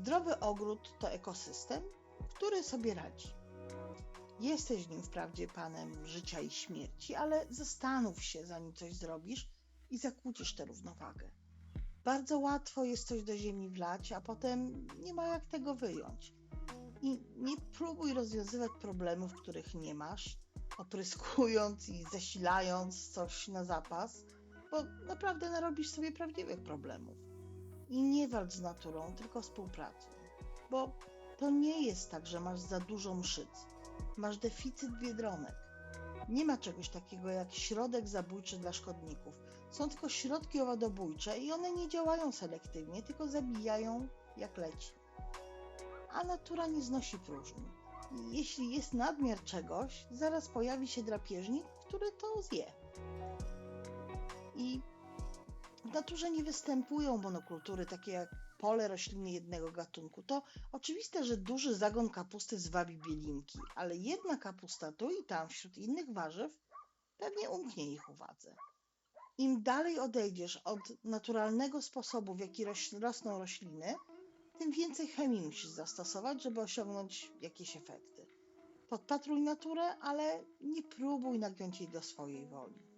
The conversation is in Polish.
Zdrowy ogród to ekosystem, który sobie radzi. Jesteś w nim wprawdzie panem życia i śmierci, ale zastanów się, zanim coś zrobisz i zakłócisz tę równowagę. Bardzo łatwo jest coś do ziemi wlać, a potem nie ma jak tego wyjąć. I nie próbuj rozwiązywać problemów, których nie masz, opryskując i zasilając coś na zapas, bo naprawdę narobisz sobie prawdziwych problemów. I nie walcz z naturą, tylko współpracuj. Bo to nie jest tak, że masz za dużo mszyc. Masz deficyt biedronek. Nie ma czegoś takiego jak środek zabójczy dla szkodników. Są tylko środki owadobójcze i one nie działają selektywnie, tylko zabijają jak leci. A natura nie znosi próżni. Jeśli jest nadmiar czegoś, zaraz pojawi się drapieżnik, który to zje. I w naturze nie występują monokultury takie jak pole rośliny jednego gatunku. To oczywiste, że duży zagon kapusty zwabi bielinki, ale jedna kapusta tu i tam wśród innych warzyw pewnie umknie ich uwadze. Im dalej odejdziesz od naturalnego sposobu, w jaki rosną rośliny, tym więcej chemii musisz zastosować, żeby osiągnąć jakieś efekty. Podpatruj naturę, ale nie próbuj nagiąć jej do swojej woli.